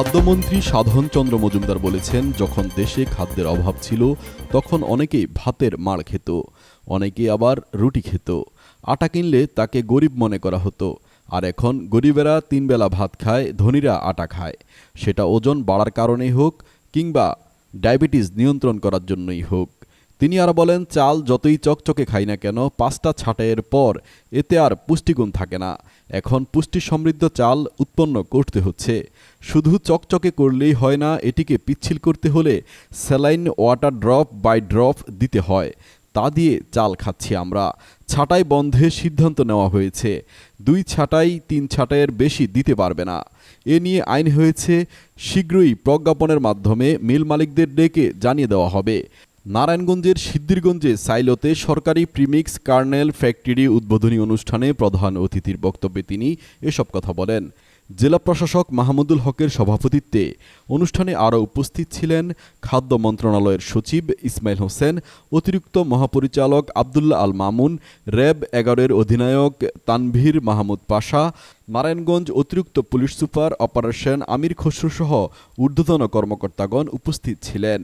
খাদ্যমন্ত্রী সাধন চন্দ্র মজুমদার বলেছেন, যখন দেশে খাদ্যের অভাব ছিল, তখন অনেকেই ভাতের মাড় খেত অনেকে আবার রুটি খেত। আটা কিনলে তাকে গরিব মনে করা হতো, আর এখন গরিবেরা তিনবেলা ভাত খায়, ধনীরা আটা খায়। সেটা ওজন বাড়ার কারণেই হোক কিংবা ডায়াবেটিস নিয়ন্ত্রণ করার জন্যই হোক। তিনি আর বলেন, চাল যতই চকচকে খাই না কেন, পাঁচটা ছাঁটাইয়ের পর এতে আর পুষ্টিগুণ থাকে না। এখন পুষ্টি সমৃদ্ধ চাল উৎপন্ন করতে হচ্ছে। শুধু চকচকে করলেই হয় না, এটিকে পিচ্ছিল করতে হলে saline water drop by drop দিতে হয়। তা দিয়ে চাল খাচ্ছি আমরা। ছাঁটাই বন্ধে সিদ্ধান্ত নেওয়া হয়েছে। দুই ছাঁটাই তিন ছাঁটাইয়ের বেশি দিতে পারবে না। এ নিয়ে আইন হয়েছে, শীঘ্রই প্রজ্ঞাপনের মাধ্যমে মিল মালিকদের ডেকে জানিয়ে দেওয়া হবে। নারায়ণগঞ্জের সিদ্ধিরগঞ্জে সাইলোতে সরকারি প্রিমিক্স কার্নেল ফ্যাক্টরি উদ্বোধনী অনুষ্ঠানে প্রধান অতিথির বক্তব্যে তিনি এসব কথা বলেন। জেলা প্রশাসক মাহমুদুল হকের সভাপতিত্বে অনুষ্ঠানে আরও উপস্থিত ছিলেন খাদ্য মন্ত্রণালয়ের সচিব ইসমাইল হোসেন, অতিরিক্ত মহাপরিচালক আবদুল্লাহ আল মামুন, র্যাব এগারোর অধিনায়ক তানভীর মাহমুদ পাশা, নারায়ণগঞ্জ অতিরিক্ত police super operation Amir Khasru সহ ঊর্ধ্বতন কর্মকর্তাগণ উপস্থিত ছিলেন।